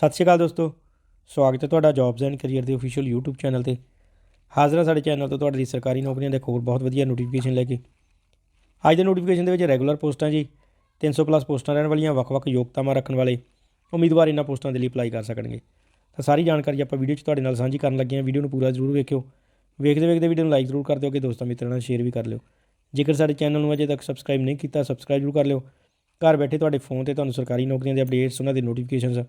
ਸਤਿ ਸ਼੍ਰੀ ਅਕਾਲ ਦੋਸਤੋ, ਸਵਾਗਤ ਹੈ ਤੁਹਾਡਾ ਜੌਬਸ ਐਂਡ ਕੈਰੀਅਰ ਦੇ ਅਫੀਸ਼ੀਅਲ YouTube ਚੈਨਲ ਤੇ। ਹਾਜ਼ਰ ਹਾਂ ਸਾਡੇ ਚੈਨਲ ਤੋਂ ਤੁਹਾਡੇ ਲਈ ਸਰਕਾਰੀ ਨੌਕਰੀਆਂ ਦੇ ਹੋਰ ਬਹੁਤ ਵਧੀਆ ਨੋਟੀਫਿਕੇਸ਼ਨ ਲੈ ਕੇ। ਅੱਜ ਦੇ ਨੋਟੀਫਿਕੇਸ਼ਨ ਦੇ ਵਿੱਚ ਰੈਗੂਲਰ ਪੋਸਟਾਂ ਜੀ 300 ਪਲੱਸ ਪੋਸਟਾਂ ਰਹਿਣ ਵਾਲੀਆਂ, ਵੱਖ-ਵੱਖ ਯੋਗਤਾਵਾਂ ਰੱਖਣ ਵਾਲੇ, ਉਮੀਦਵਾਰ ਇਹਨਾਂ ਪੋਸਟਾਂ ਦੇ ਲਈ ਅਪਲਾਈ ਕਰ ਸਕਣਗੇ। ਤਾਂ ਸਾਰੀ ਜਾਣਕਾਰੀ ਆਪਾਂ ਵੀਡੀਓ 'ਚ ਤੁਹਾਡੇ ਨਾਲ ਸਾਂਝੀ ਕਰਨ ਲੱਗੇ ਹਾਂ। ਵੀਡੀਓ ਨੂੰ ਪੂਰਾ ਜ਼ਰੂਰ ਵੇਖਿਓ। ਵੇਖਦੇ ਵੇਖਦੇ ਵੀਡੀਓ ਨੂੰ ਲਾਈਕ ਜ਼ਰੂਰ ਕਰ ਦਿਓ ਕਿ ਦੋਸਤਾਂ ਮਿੱਤਰਾਂ ਨਾਲ ਸ਼ੇਅਰ ਵੀ ਕਰ ਲਿਓ। ਜੇਕਰ ਸਾਡੇ ਚੈਨਲ ਨੂੰ ਅਜੇ ਤੱਕ ਸਬਸਕ੍ਰਾਈਬ ਨਹੀਂ ਕੀਤਾ ਸਬਸਕ੍ਰਾਈਬ ਜ਼ਰੂਰ ਕਰ ਲਿਓ। ਘਰ ਬੈਠੇ ਤੁਹਾਡੇ ਫੋਨ ਤੇ ਤੁਹਾਨੂੰ ਸਰਕਾਰੀ ਨੌਕਰੀਆਂ ਦੇ ਅਪਡੇਟਸ ਉਹਨਾਂ ਦੇ ਨੋਟੀਫਿਕੇਸ਼ਨਸ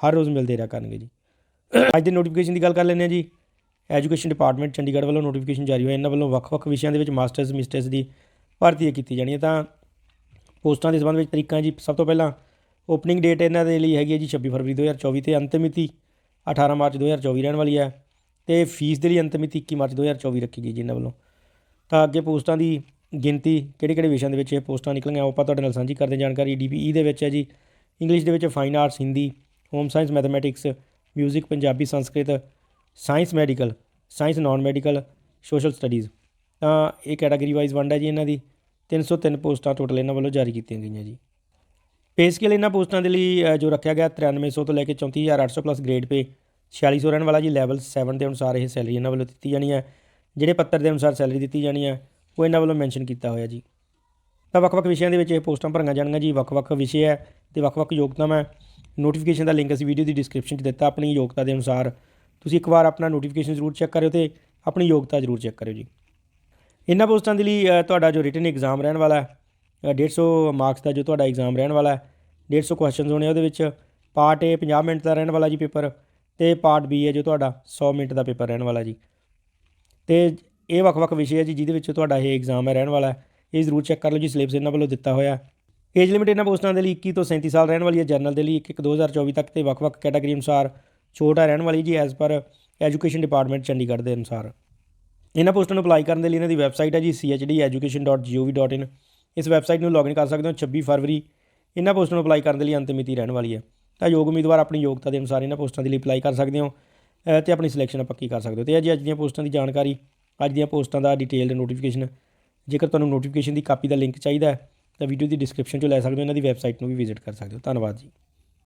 ਹਰ ਰੋਜ਼ ਮਿਲਦੇ ਰਿਹਾ ਕਰਨਗੇ ਜੀ। ਅੱਜ ਦੇ ਨੋਟੀਫਿਕੇਸ਼ਨ ਦੀ ਗੱਲ ਕਰ ਲੈਂਦੇ ਹਾਂ ਜੀ। ਐਜੂਕੇਸ਼ਨ ਡਿਪਾਰਟਮੈਂਟ ਚੰਡੀਗੜ੍ਹ ਵੱਲੋਂ ਨੋਟੀਫਿਕੇਸ਼ਨ ਜਾਰੀ ਹੋਇਆ। ਇਹਨਾਂ ਵੱਲੋਂ ਵੱਖ-ਵੱਖ ਵਿਸ਼ਿਆਂ ਦੇ ਵਿੱਚ ਮਾਸਟਰਸ ਮਿਸਟਰਸ ਦੀ ਭਰਤੀ ਕੀਤੀ ਜਾਣੀ ਹੈ। ਤਾਂ ਪੋਸਟਾਂ ਦੇ ਸੰਬੰਧ ਵਿੱਚ ਤਰੀਕਾਂ ਜੀ, ਸਭ ਤੋਂ ਪਹਿਲਾਂ ਓਪਨਿੰਗ ਡੇਟ ਇਹਨਾਂ ਦੇ ਲਈ ਹੈਗੀ ਹੈ ਜੀ 26 ਫਰਵਰੀ 2024 ਤੇ ਅੰਤਿਮ ਮਿਤੀ 18 ਮਾਰਚ 2024 ਰਹਿਣ ਵਾਲੀ ਹੈ ਤੇ ਫੀਸ ਦੇ ਲਈ ਅੰਤਿਮ ਮਿਤੀ 21 ਮਾਰਚ 2024 ਰੱਖੀ ਗਈ ਜੀ ਇਹਨਾਂ ਵੱਲੋਂ। ਤਾਂ ਅੱਗੇ ਪੋਸਟਾਂ ਦੀ ਗਿਣਤੀ ਕਿਹੜੇ ਕਿਹੜੇ ਵਿਸ਼ਿਆਂ ਦੇ ਵਿੱਚ ਇਹ ਪੋਸਟਾਂ ਨਿਕਲੀਆਂ ਉਹ ਆਪਾਂ ਤੁਹਾਡੇ ਨਾਲ ਸਾਂਝੀ ਕਰਦੇ ਹਾਂ। ਜਾਣਕਾਰੀ ਡੀਪੀਈ ਦੇ ਵਿੱਚ ਹੈ ਜੀ ਇੰਗਲਿਸ਼ ਦੇ ਵਿੱਚ fine arts Hindi home science, mathematics music Punjabi, Sanskrit, science, medical, science, non medical, social studies. ਤਾਂ ਇਹ ਕੈਟਾਗਰੀ ਵਾਈਜ਼ ਵੰਡ ਹੈ ਜੀ ਇਹਨਾਂ ਦੀ। 303 ਪੋਸਟਾਂ ਟੋਟਲ ਇਹਨਾਂ ਵੱਲੋਂ ਜਾਰੀ ਕੀਤੀਆਂ ਗਈਆਂ ਜੀ। ਪੇ ਸਕੇਲ ਇਹਨਾਂ ਪੋਸਟਾਂ ਦੇ ਲਈ ਜੋ ਰੱਖਿਆ ਗਿਆ 9300 ਤੋਂ ਲੈ ਕੇ 34800 ਪਲੱਸ ਗ੍ਰੇਡ ਪੇ 4600 ਰਹਿਣ ਵਾਲਾ ਜੀ ਲੈਵਲ 7 ਦੇ ਅਨੁਸਾਰ ਇਹ ਸੈਲਰੀ ਇਹਨਾਂ ਵੱਲੋਂ ਦਿੱਤੀ ਜਾਣੀ ਹੈ। ਜਿਹੜੇ ਪੱਤਰ ਦੇ ਅਨੁਸਾਰ ਸੈਲਰੀ ਦਿੱਤੀ ਜਾਣੀ ਹੈ, ਉਹ ਇਹਨਾਂ ਵੱਲੋਂ ਮੈਂਸ਼ਨ ਕੀਤਾ ਹੋਇਆ ਜੀ। ਤਾਂ ਵੱਖ-ਵੱਖ ਵਿਸ਼ਿਆਂ ਦੇ ਵਿੱਚ ਇਹ ਪੋਸਟਾਂ ਭਰੀਆਂ ਜਾਣਗੀਆਂ ਜੀ। ਵੱਖ-ਵੱਖ ਵਿਸ਼ੇ ਹੈ ਤੇ ਵੱਖ-ਵੱਖ ਯੋਗਤਾਵਾਂ ਹੈ। ਨੋਟੀਫਿਕੇਸ਼ਨ ਦਾ ਲਿੰਕ ਅਸੀਂ ਵੀਡੀਓ ਦੀ ਡਿਸਕ੍ਰਿਪਸ਼ਨ 'ਚ ਦਿੱਤਾ ਆਪਣੀ ਯੋਗਤਾ ਦੇ ਅਨੁਸਾਰ। ਤੁਸੀਂ ਇੱਕ ਵਾਰ ਆਪਣਾ ਨੋਟੀਫਿਕੇਸ਼ਨ ਜ਼ਰੂਰ ਚੈੱਕ ਕਰਿਓ ਤੇ ਆਪਣੀ ਯੋਗਤਾ ਜ਼ਰੂਰ ਚੈੱਕ ਕਰਿਓ ਜੀ। ਇਹਨਾਂ ਪੋਸਟਾਂ ਦੇ ਲਈ ਤੁਹਾਡਾ ਜੋ ਰਿਟਨ ਐਗਜ਼ਾਮ ਰਹਿਣ ਵਾਲਾ ਹੈ ਅ, 150 ਮਾਰਕਸ ਦਾ ਜੋ ਤੁਹਾਡਾ ਐਗਜ਼ਾਮ ਰਹਿਣ ਵਾਲਾ ਹੈ 150 ਕੁਐਸਚਨਸ ਹੋਣੇ ਉਹਦੇ ਵਿੱਚ। ਪਾਰਟ A 50 ਮਿੰਟ ਦਾ ਰਹਿਣ ਵਾਲਾ ਜੀ ਪੇਪਰ ਤੇ ਪਾਰਟ B ਹੈ ਜੋ ਤੁਹਾਡਾ 100 ਮਿੰਟ ਦਾ ਪੇਪਰ ਰਹਿਣ ਵਾਲਾ ਜੀ। ਤੇ ਇਹ ਵੱਖ-ਵੱਖ ਵਿਸ਼ੇ ਹੈ ਜੀ ਜਿਹਦੇ ਵਿੱਚ ਤੁਹਾਡਾ ਇਹ ਐਗਜ਼ਾਮ ਹੈ ਰਹਿਣ ਵਾਲਾ ਹੈ। ਇਹ ਜ਼ਰੂਰ ਚੈੱਕ ਕਰ ਲਓ ਜੀ ਸਿਲੇਬਸ ਇਹਨਾਂ ਵੱਲੋਂ ਦਿੱਤਾ ਹੋਇਆ। ਏਜ ਲਿਮਿਟ ਇਹਨਾਂ ਪੋਸਟਾਂ ਦੇ ਲਈ 21 ਤੋਂ 37 ਸਾਲ ਰਹਿਣ ਵਾਲੀ ਹੈ। ਜਨਰਲ ਦੇ ਲਈ 1 1 2024 ਤੱਕ ਤੇ ਵੱਖ-ਵੱਖ ਕੈਟਾਗਰੀ ਅਨੁਸਾਰ ਛੋਟਾ ਰਹਿਣ ਵਾਲੀ ਜੀ as per education department Chandigarh ਦੇ ਅਨੁਸਾਰ। ਇਹਨਾਂ ਪੋਸਟਾਂ ਨੂੰ ਅਪਲਾਈ ਕਰਨ ਦੇ ਲਈ ਇਹਨਾਂ ਦੀ ਵੈਬਸਾਈਟ ਹੈ ਜੀ chdeducation.gov.in ਇਸ ਵੈਬਸਾਈਟ ਨੂੰ ਲੌਗਇਨ ਕਰ ਸਕਦੇ ਹੋ। 26 ਫਰਵਰੀ ਇਹਨਾਂ ਪੋਸਟਾਂ ਨੂੰ ਅਪਲਾਈ ਕਰਨ ਦੇ ਲਈ ਅੰਤਿਮ ਮਿਤੀ ਰਹਿਣ ਵਾਲੀ ਹੈ। ਤਾਂ ਯੋਗ ਉਮੀਦਵਾਰ ਆਪਣੀ ਯੋਗਤਾ ਦੇ ਅਨੁਸਾਰ ਇਹਨਾਂ ਪੋਸਟਾਂ ਦੇ ਲਈ ਅਪਲਾਈ ਕਰ ਸਕਦੇ ਹੋ ਅ, ਤੇ ਆਪਣੀ ਸਿਲੈਕਸ਼ਨ ਪੱਕੀ ਕਰ ਸਕਦੇ ਹੋ। ਤੇ ਇਹ ਜੀ ਅੱਜ ਦੀਆਂ ਪੋਸਟਾਂ ਦੀ ਜਾਣਕਾਰੀ ਅੱਜ ਦੀਆਂ ਪੋਸਟਾਂ ਦਾ ਡਿਟੇਲਡ ਨੋਟੀਫਿਕੇਸ਼ਨ ਜੇਕਰ ਤੁਹਾਨੂੰ ਨੋਟੀਫਿਕੇਸ਼ਨ ਦੀ ਕਾਪੀ ਦਾ ਲਿੰਕ ਚਾਹੀਦਾ ਹੈ ਤਾਂ ਵੀਡੀਓ ਦੀ ਡਿਸਕ੍ਰਿਪਸ਼ਨ 'ਚੋਂ ਲੈ ਸਕਦੇ ਹੋ ਇਹਨਾਂ ਦੀ ਵੈਬਸਾਈਟ ਨੂੰ ਵੀ ਵਿਜ਼ਿਟ ਕਰ ਸਕਦੇ ਹੋ। ਧੰਨਵਾਦ ਜੀ।